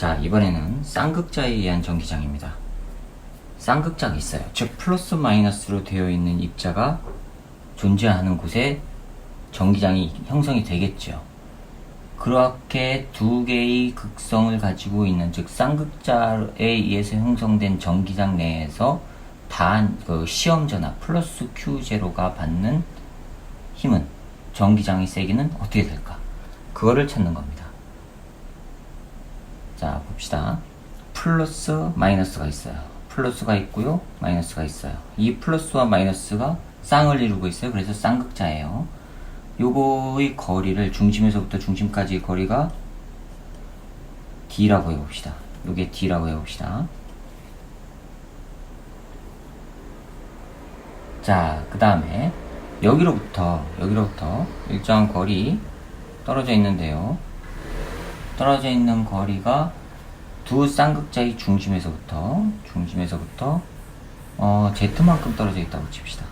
자, 이번에는 쌍극자에 의한 전기장입니다. 쌍극자가 있어요. 즉, 플러스 마이너스로 되어 있는 입자가 존재하는 곳에 전기장이 형성이 되겠죠. 그렇게 두 개의 극성을 가지고 있는, 즉, 쌍극자에 의해서 형성된 전기장 내에서 단, 그 시험전화 플러스 Q0가 받는 힘은, 전기장의 세기는 어떻게 될까? 그거를 찾는 겁니다. 자, 봅시다. 플러스, 마이너스가 있어요. 플러스가 있고요, 마이너스가 있어요. 이 플러스와 마이너스가 쌍을 이루고 있어요. 그래서 쌍극자예요. 요거의 거리를 중심에서부터 중심까지의 거리가 D라고 해봅시다. 요게 D라고 해봅시다. 자, 그 다음에 여기로부터 여기로부터 일정한 거리 떨어져 있는데요. 떨어져 있는 거리가 두 쌍극자의 중심에서부터 중심에서부터 어, Z만큼 떨어져 있다고 칩시다.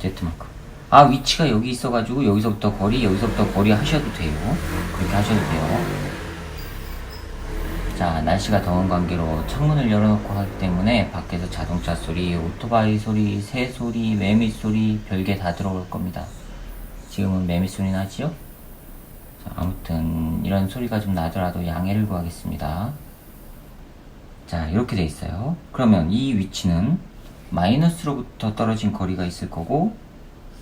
Z만큼. 아 위치가 여기 있어가지고 여기서부터 거리 여기서부터 거리 하셔도 돼요. 그렇게 하셔도 돼요. 자, 날씨가 더운 관계로 창문을 열어놓고 하기 때문에 밖에서 자동차 소리, 오토바이 소리, 새 소리, 매미 소리, 별게 다 들어올 겁니다. 지금은 매미 소리 나지요? 자, 아무튼 이런 소리가 좀 나더라도 양해를 구하겠습니다. 자, 이렇게 돼 있어요. 그러면 이 위치는 마이너스로부터 떨어진 거리가 있을 거고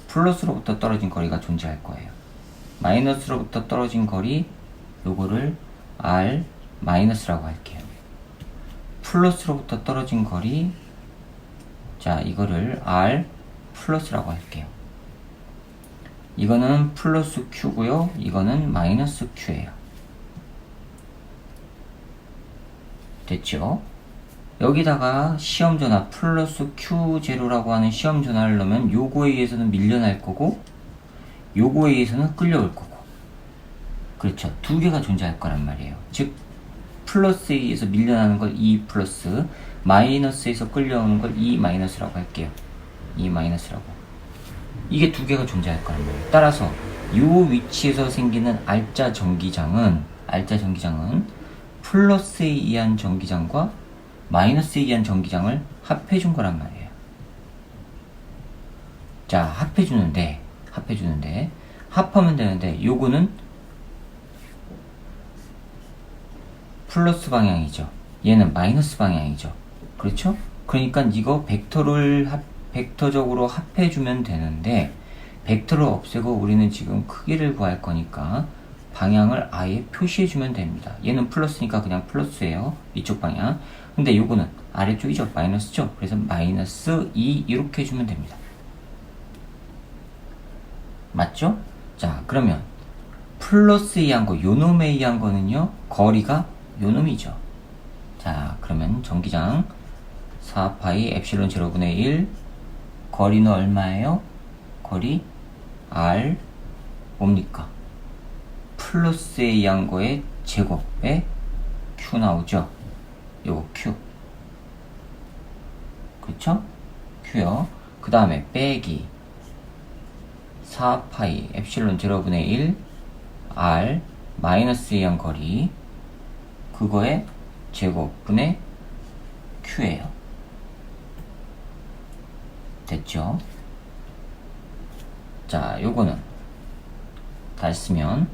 플러스로부터 떨어진 거리가 존재할 거예요. 마이너스로부터 떨어진 거리 요거를 R 마이너스라고 할게요. 플러스로부터 떨어진 거리 자 이거를 R 플러스라고 할게요. 이거는 플러스 Q고요. 이거는 마이너스 Q예요. 됐죠? 여기다가 시험 전화 플러스 Q0라고 하는 시험 전화를 넣으면 요거에 의해서는 밀려날 거고 요거에 의해서는 끌려올 거고 그렇죠. 두 개가 존재할 거란 말이에요. 즉 플러스에 의해서 밀려나는 걸 E 플러스 마이너스에서 끌려오는 걸 E 마이너스라고 할게요. E 마이너스라고 이게 두 개가 존재할 거란 말이에요. 따라서 요 위치에서 생기는 알짜 전기장은 알짜 전기장은 플러스에 의한 전기장과 마이너스에 의한 전기장을 합해 준 거란 말이에요. 자, 합해 주는데 합해 주는데 합하면 되는데 요거는 플러스 방향이죠. 얘는 마이너스 방향이죠. 그렇죠? 그러니까 이거 벡터를 합, 벡터적으로 합해 주면 되는데 벡터를 없애고 우리는 지금 크기를 구할 거니까 방향을 아예 표시해 주면 됩니다. 얘는 플러스니까 그냥 플러스예요. 이쪽 방향. 근데 요거는 아래쪽이죠. 마이너스죠. 그래서 마이너스 2 이렇게 해주면 됩니다. 맞죠? 자, 그러면 플러스에 의한 거, 요놈에 의한 거는요, 거리가 요놈이죠. 자, 그러면 전기장 4파이 엡실론 제로분의 1 거리는 얼마예요? 거리 R 뭡니까? 플러스에 의한 거의 제곱에 Q 나오죠? 요거 Q 그쵸? Q요 그 다음에 빼기 4파이 엡실론 제로분의 1 R 마이너스에 의한 거리 그거의 제곱분의 Q예요 됐죠? 자 요거는 다시 쓰면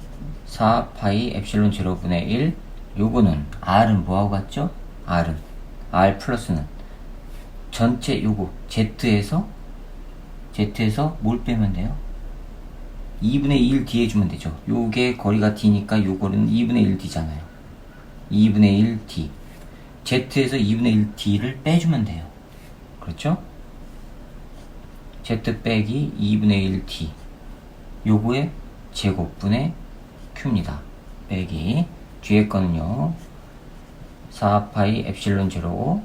4파이 엡실론 제로분의 1 요거는 R은 뭐하고 같죠? R은 R 플러스는 전체 요거 Z에서 Z에서 뭘 빼면 돼요? 2분의 1 D 해주면 되죠 요게 거리가 D니까 요거는 2분의 1 D잖아요 2분의 1 D Z에서 2분의 1 D를 빼주면 돼요 그렇죠? Z 빼기 2분의 1 D 요거의 제곱분의 Q입니다. 빼기 뒤에 거는요. 4파이 엡실론 제로.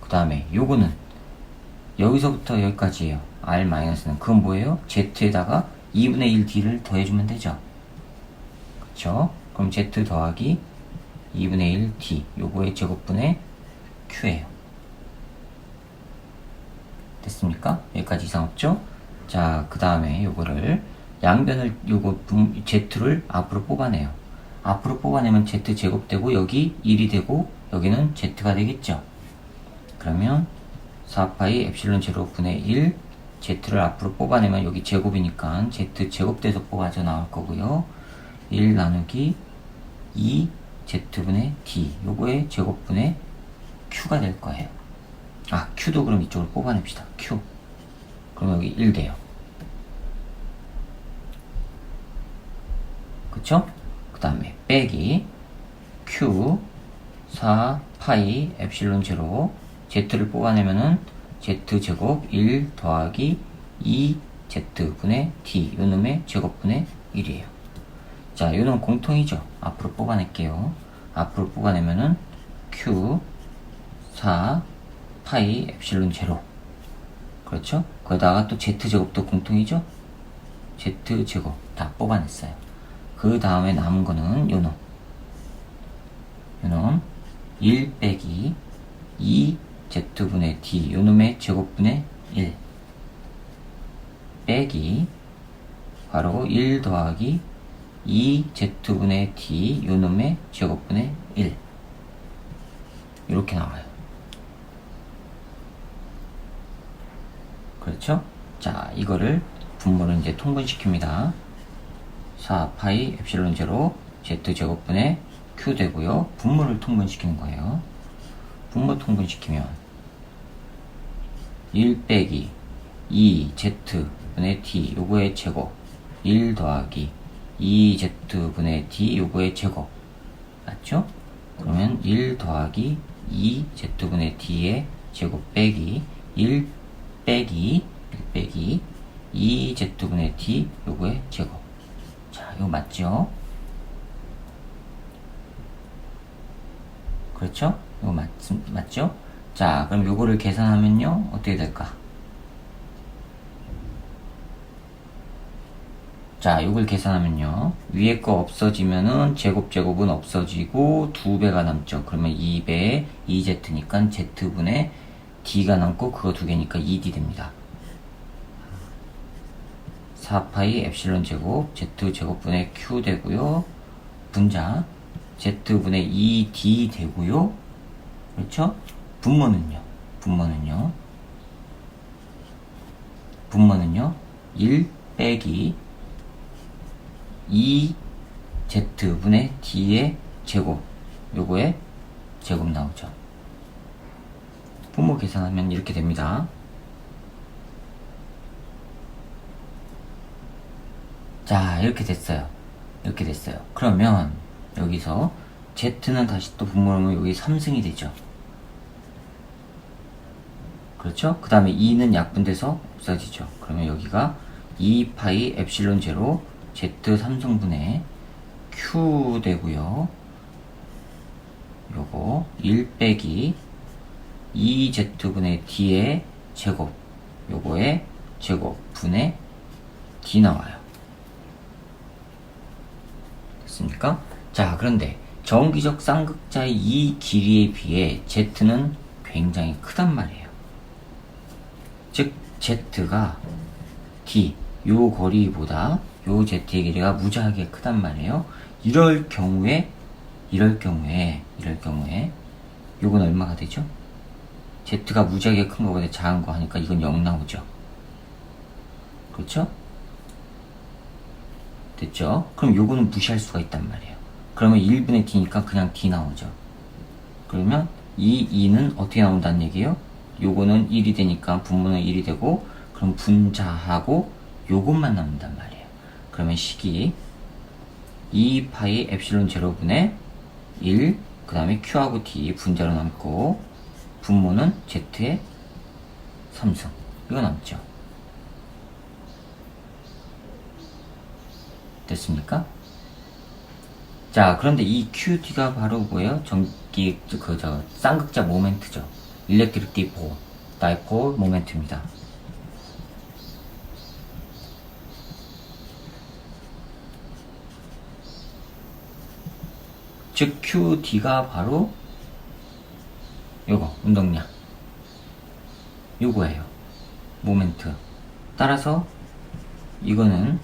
그 다음에 요거는 여기서부터 여기까지예요. R 마이너스는. 그건 뭐예요? Z에다가 2분의 1D를 더해주면 되죠. 그쵸? 그럼 Z 더하기 2분의 1D 요거의 제곱분의 Q예요 됐습니까? 여기까지 이상 없죠? 자, 그 다음에 요거를 양변을 요거 분- Z를 앞으로 뽑아내요. 앞으로 뽑아내면 Z 제곱되고 여기 1이 되고 여기는 Z가 되겠죠. 그러면 4파이 엡실론 제로 분의 1 Z를 앞으로 뽑아내면 여기 제곱이니까 Z 제곱돼서 뽑아져 나올 거고요. 1 나누기 2 Z분의 D 요거의 제곱분의 Q가 될 거예요. 아 Q도 그럼 이쪽으로 뽑아냅시다. Q 그럼 여기 1 돼요. 그쵸? 그 다음에 빼기 Q 4 파이 엡실론 제로 Z를 뽑아내면은 Z 제곱 1 더하기 2 Z분의 D 요 놈의 제곱분의 1이에요. 자, 요놈 공통이죠. 앞으로 뽑아낼게요. 앞으로 뽑아내면은 Q 4 파이 엡실론 제로 그렇죠? 거기다가 또 Z제곱도 공통이죠? Z제곱 다 뽑아냈어요. 그 다음에 남은 거는 요놈. 요놈 1 빼기 2 Z분의 D 요놈의 제곱분의 1 빼기 바로 1 더하기 2 Z분의 D 요놈의 제곱분의 1 이렇게 나와요. 그렇죠? 자, 이거를 분모를 이제 통분시킵니다. 4파이 엡실론 제로 z 제곱분의 q 되고요. 분모를 통분시키는 거예요. 분모 통분시키면 1 빼기 2 z분의 d 요거의 제곱 1 더하기 2 z분의 d 요거의 제곱 맞죠? 그러면 1 더하기 2 z분의 d의 제곱 빼기 1 빼기 1 빼기 2 z분의 d 요거의 제곱 자, 이거 맞죠? 그렇죠? 이거 맞, 맞죠? 자, 그럼 요거를 계산하면요, 어떻게 될까? 자, 요걸 계산하면요, 위에 거 없어지면은 제곱 제곱은 없어지고 두 배가 남죠. 그러면 2배에 2z니까 z분의 d가 남고 그거 두 개니까 2d 됩니다. 4파이 엡실론 제곱 z 제곱분의 q 되고요. 분자 z분의 2d 되고요. 그렇죠? 분모는요. 분모는요. 분모는요. 1 빼기 2 z분의 d의 제곱 요거의 제곱 나오죠. 분모 계산하면 이렇게 됩니다. 자, 이렇게 됐어요. 이렇게 됐어요. 그러면 여기서 Z는 다시 또 분모하면 여기 3승이 되죠. 그렇죠? 그 다음에 2는 약분돼서 없어지죠. 그러면 여기가 2파이 엡실론 제로 Z 3승분의 Q 되고요. 요거 1 빼기 2Z분의 D의 제곱 요거의 제곱 분의 D 나와요. 됐습니까? 자, 그런데 정기적 쌍극자의 이 길이에 비해 Z는 굉장히 크단 말이에요. 즉, Z가 D, 요 거리보다 요 Z의 길이가 무지하게 크단 말이에요. 이럴 경우에, 이럴 경우에, 이럴 경우에, 요건 얼마가 되죠? Z가 무지하게 큰 거보다 작은 거 하니까 이건 0 나오죠. 그렇죠? 됐죠? 그럼 요거는 무시할 수가 있단 말이에요. 그러면 1분의 d니까 그냥 d 나오죠. 그러면 이 2는 어떻게 나온다는 얘기예요? 요거는 1이 되니까 분모는 1이 되고 그럼 분자하고 요것만 남는단 말이에요. 그러면 식이 2파이 엡실론 제로분의 1, 그 다음에 q하고 d 분자로 남고 분모는 z의 3승 이거 남죠. 됐습니까? 자, 그런데 이 QD가 바로 뭐예요? 전기, 그, 저, 쌍극자 모멘트죠. 일렉트릭 디포, 다이폴 모멘트입니다. 즉, QD가 바로 요거, 운동량. 요거예요. 모멘트. 따라서, 이거는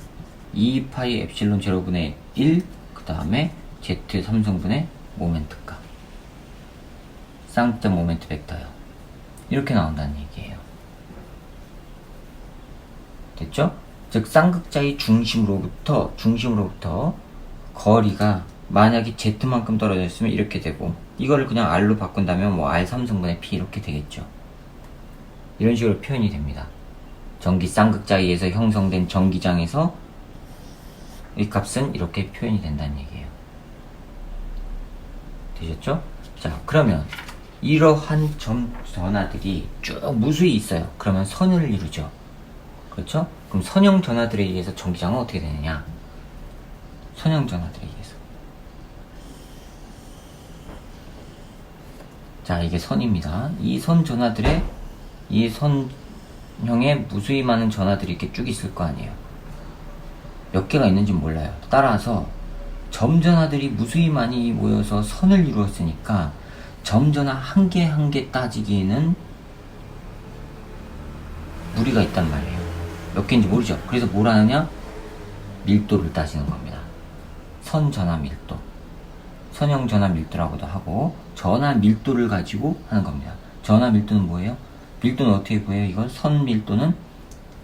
2파이 엡실론 제로분의 1, 그 다음에 z 3성분의 모멘트 값. 쌍점 모멘트 벡터요. 이렇게 나온다는 얘기예요. 됐죠? 즉 쌍극자의 중심으로부터 중심으로부터 거리가 만약에 z만큼 떨어져 있으면 이렇게 되고 이거를 그냥 r로 바꾼다면 뭐 r 3성분의 p 이렇게 되겠죠. 이런 식으로 표현이 됩니다. 전기 쌍극자에 의해서 형성된 전기장에서 이 값은 이렇게 표현이 된다는 얘기예요. 되셨죠? 자, 그러면 이러한 점 전하들이 쭉 무수히 있어요. 그러면 선을 이루죠. 그렇죠? 그럼 선형 전하들에 의해서 전기장은 어떻게 되느냐? 선형 전하들에 의해서. 자, 이게 선입니다. 이 선 전하들의 이 선형에 무수히 많은 전하들이 이렇게 쭉 있을 거 아니에요. 몇 개가 있는지 몰라요. 따라서 점전하들이 무수히 많이 모여서 선을 이루었으니까 점전하 한개 한 개 따지기에는 무리가 있단 말이에요. 몇 개인지 모르죠. 그래서 뭘 하느냐? 밀도를 따지는 겁니다. 선 전하 밀도. 선형 전하 밀도라고도 하고 전하 밀도를 가지고 하는 겁니다. 전하 밀도는 뭐예요? 밀도는 어떻게 구해요? 이건 선 밀도는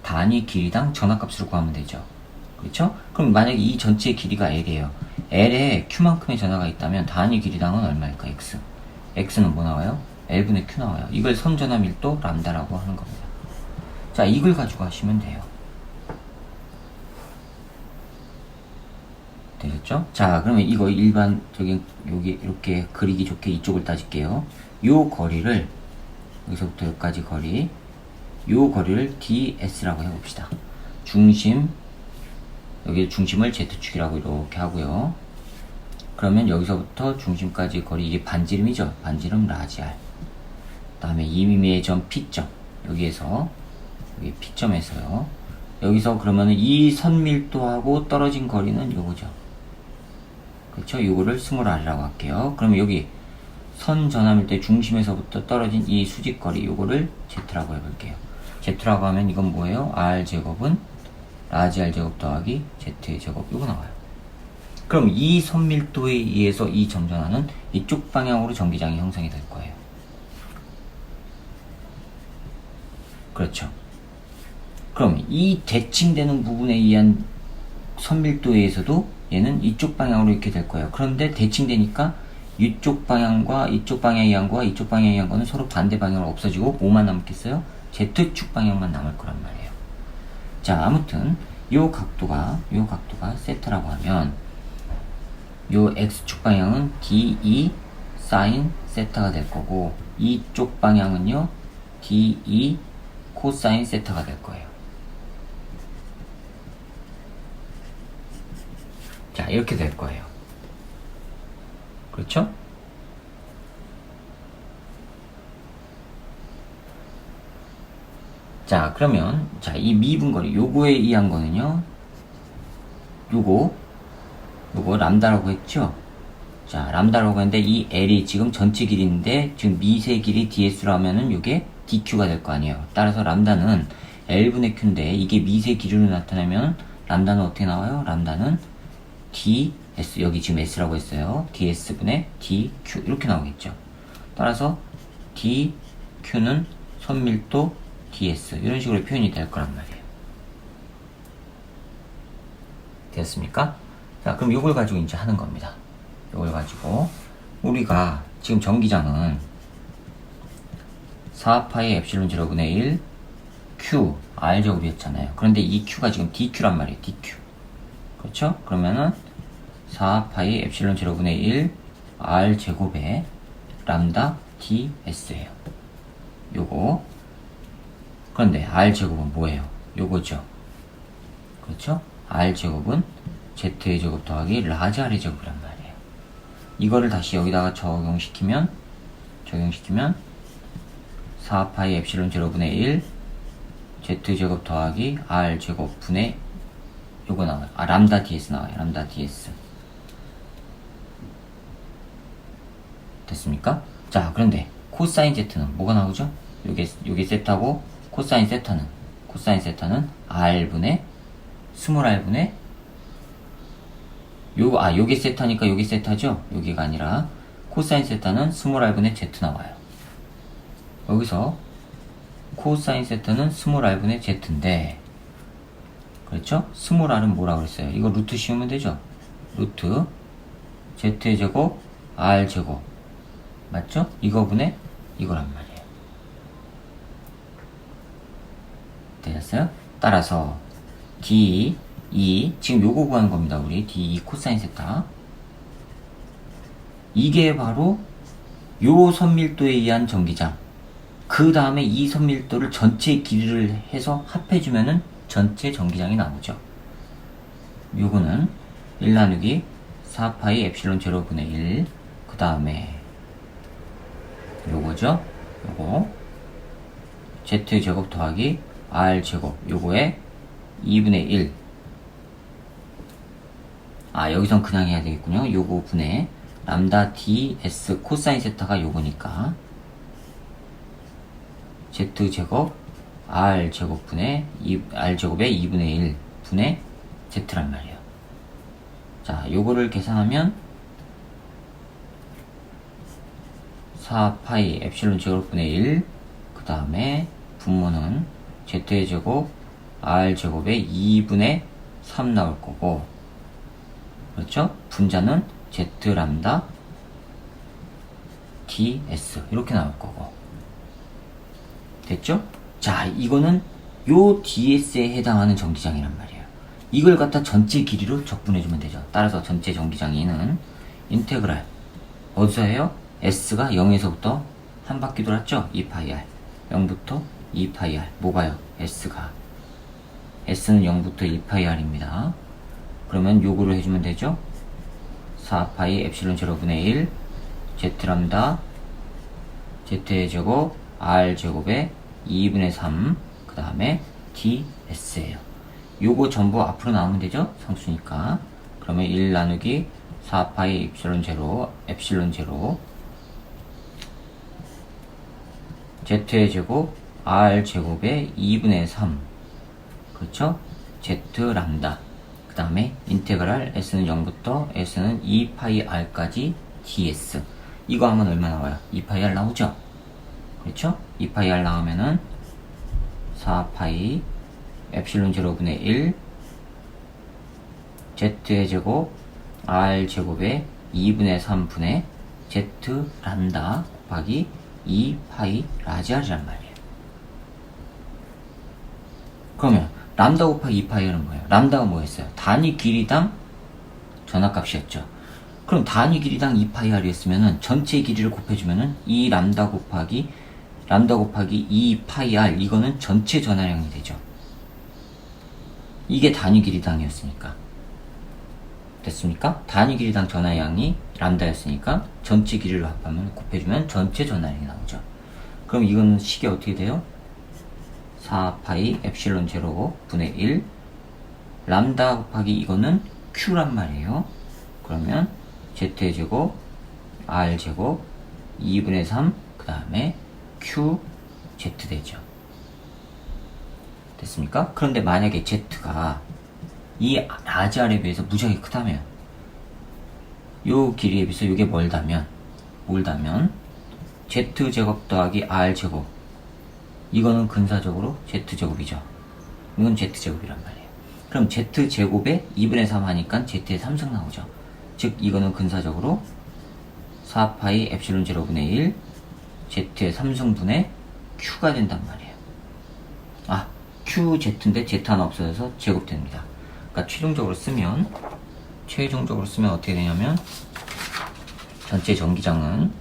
단위 길이당 전하값으로 구하면 되죠. 그렇죠? 그럼 만약에 이 전체의 길이가 L이에요. L에 Q만큼의 전하가 있다면 단위 길이당은 얼마일까? X. X는 뭐 나와요? L분의 Q 나와요. 이걸 선전화 밀도 람다라고 하는 겁니다. 자, 이걸 가지고 하시면 돼요. 되셨죠? 자, 그러면 이거 일반적인 여기 이렇게 그리기 좋게 이쪽을 따질게요. 요 거리를 여기서부터 여기까지 거리 요 거리를 ds라고 해봅시다. 중심 여기 중심을 z축이라고 이렇게 하고요. 그러면 여기서부터 중심까지 거리 이게 반지름이죠. 반지름 라지알. 다음에 2mm의 점 P점 여기에서 여기 P점에서요. 여기서 그러면은 이 선밀도하고 떨어진 거리는 요거죠. 그렇죠? 요거를 스몰 r이라고 할게요. 그러면 여기 선 전함일 중심에서부터 떨어진 이 수직거리 요거를 z라고 해볼게요. z라고 하면 이건 뭐예요? r 제곱은 라지 r 제곱 더하기 z 제곱 이거 나와요. 그럼 이 선밀도에 의해서 이 점전하는 이쪽 방향으로 전기장이 형성이 될 거예요. 그렇죠. 그럼 이 대칭되는 부분에 의한 선밀도에 의해서도 얘는 이쪽 방향으로 이렇게 될 거예요. 그런데 대칭되니까 이쪽 방향과 이쪽 의한 거와 이쪽 방향에 의한 거는 서로 반대 방향으로 없어지고 뭐만 남겠어요? Z축 방향만 남을 거란 말이에요. 자, 아무튼 요 각도가 요 각도가 세타라고 하면 요 X축 방향은 DE 사인 세타가 될 거고 이쪽 방향은요 DE 코사인 세타가 될 거예요. 자, 이렇게 될 거예요. 그렇죠? 자, 그러면, 자, 이 미분거리, 요거에 의한 거는요, 요거, 요거 람다라고 했죠? 자, 람다라고 했는데, 이 L이 지금 전체 길이인데, 지금 미세 길이 DS로 하면은 요게 DQ가 될 거 아니에요. 따라서 람다는 L분의 Q인데, 이게 미세 길이로 나타나면, 람다는 어떻게 나와요? 람다는 ds 여기 지금 s라고 했어요. ds분의 dq 이렇게 나오겠죠. 따라서 dq는 선밀도 ds 이런 식으로 표현이 될 거란 말이에요. 됐습니까? 자, 그럼 이걸 가지고 이제 하는 겁니다. 이걸 가지고 우리가 지금 전기장은 4파이 엡실론 제로분의 1 q r 제곱이었잖아요. 그런데 이 q가 지금 dq란 말이에요. dq. 그렇죠? 그러면은 4파이 엡실론 제로분의 1 r 제곱에 람다 ds예요. 요거 그런데 r 제곱은 뭐예요? 요거죠. 그렇죠? r 제곱은 z의 제곱 더하기 라지 r의 제곱이란 말이에요. 이거를 다시 여기다가 적용시키면 적용시키면 4파이 엡실론 제로분의 1 z 제곱 더하기 r 제곱 분의 요거 나와요. 아, 람다 ds 나와요. 람다 ds. 됐습니까? 자, 그런데 코사인 z는 뭐가 나오죠? 요게, 요게 세타고, 코사인 세타는, 코사인 세타는 r분의, 스몰 r분의 요, 아, 요게 세타니까 요게 세타죠? 여기가 아니라 코사인 세타는 스몰 r분의 z 나와요. 여기서 코사인 세타는 스몰 r분의 z인데 그렇죠? 스몰 r은 뭐라 그랬어요? 이거 루트 씌우면 되죠? 루트 z의 제곱 r 제곱 맞죠? 이거 분의 이거란 말이에요. 되셨어요? 따라서 d 2 지금 요거 구하는 겁니다. 우리 d 2 코사인 세타 이게 바로 요 선밀도에 의한 전기장 그 다음에 이 선밀도를 전체 길이를 해서 합해주면은 전체 전기장이 나오죠. 요거는 1 나누기 4파이 엡실론 제로분의 1. 그 다음에 요거죠. 요거 z 제곱 더하기 r 제곱 요거에 2분의 1. 아 여기선 그냥 해야 되겠군요. 요거 분의 람다 ds 코사인 세타가 요거니까 z 제곱 r 제곱 분의 2, r 제곱의 2분의 1 분의 z란 말이에요. 자, 요거를 계산하면 4파이 엡실론 제곱분의 1, 그 다음에 분모는 z의 제곱 r 제곱의 2분의 3 나올 거고, 그렇죠? 분자는 z 람다 ds 이렇게 나올 거고, 됐죠? 자, 이거는 요 ds에 해당하는 전기장이란 말이에요. 이걸 갖다 전체 길이로 적분해주면 되죠. 따라서 전체 전기장이는 인테그랄 어디서 해요? s가 0에서부터 한 바퀴 돌았죠? 2파이 r 0부터 2파이 r 뭐가요? s가 s는 0부터 1파이 r입니다. 그러면 요거를 해주면 되죠? 4파이 엡실론 제로분의 1 z 람다 z의 제곱 r 제곱에 2분의 3, 그 다음에 ds예요. 요거 전부 앞으로 나오면 되죠? 상수니까. 그러면 1 나누기 4파이 엡실론 제로, 엡실론 제로, z의 제곱, r 제곱의 2분의 3. 그렇죠? z 람다. 그 다음에 인테그랄 s는 0부터 s는 2파이 r까지 ds. 이거 하면 얼마 나와요? 2파이 r 나오죠? 그렇죠? 2파이 r 나오면은 4파이 엡실론 제로분의 1 z의 제곱 r 제곱의 2분의 3분의 z 람다 곱하기 2파이 라지 r이란 말이에요. 그러면 람다 곱하기 2파이는 뭐예요? 람다가 뭐였어요? 단위 길이당 전압값이었죠. 그럼 단위 길이당 2파이 r이었으면은 전체 길이를 곱해주면은 이 람다 곱하기 람다 곱하기 2 파이 r 이거는 전체 전화량이 되죠. 이게 단위 길이당이었으니까. 됐습니까? 단위 길이당 전화량이 람다였으니까 전체 길이를 합하면 곱해주면 전체 전화량이 나오죠. 그럼 이거는 식이 어떻게 돼요? 4파이 엡실론 제로 분의 1 람다 곱하기 이거는 q란 말이에요. 그러면 z의 제곱 r 제곱 2분의 3 그 다음에 q z 되죠. 됐습니까? 그런데 만약에 z가 이 라지 r에 비해서 무지하게 크다면 요 길이에 비해서 이게 멀다면 멀다면 z제곱 더하기 r제곱 이거는 근사적으로 z제곱이죠. 이건 z제곱이란 말이에요. 그럼 z제곱에 2분의 3 하니까 z의 3승 나오죠. 즉 이거는 근사적으로 4파이 엡실론 제로분의 1 z의 3승분의 q가 된단 말이에요. 아 qz인데 z 하나 없어져서 제곱됩니다. 그러니까 최종적으로 쓰면 최종적으로 쓰면 어떻게 되냐면 전체 전기장은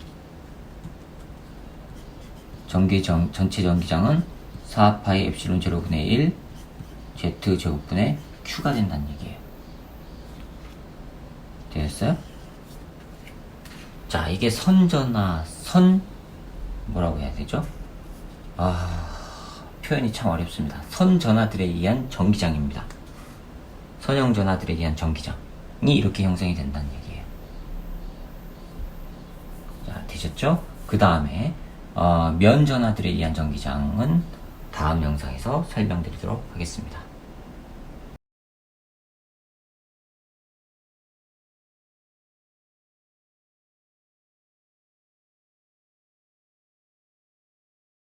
전기정, 전체 전기장은 4파이 엡실론 제로분의 1 z 제곱분의 q가 된다는 얘기예요. 되겠어요? 자, 이게 선전화, 선, 뭐라고 해야 되죠? 아, 표현이 참 어렵습니다. 선전화들에 의한 전기장입니다. 선형 전화들에 의한 전기장이 이렇게 형성이 된다는 얘기예요. 자, 되셨죠? 그 다음에 어, 면 전화들에 의한 전기장은 다음 영상에서 설명드리도록 하겠습니다.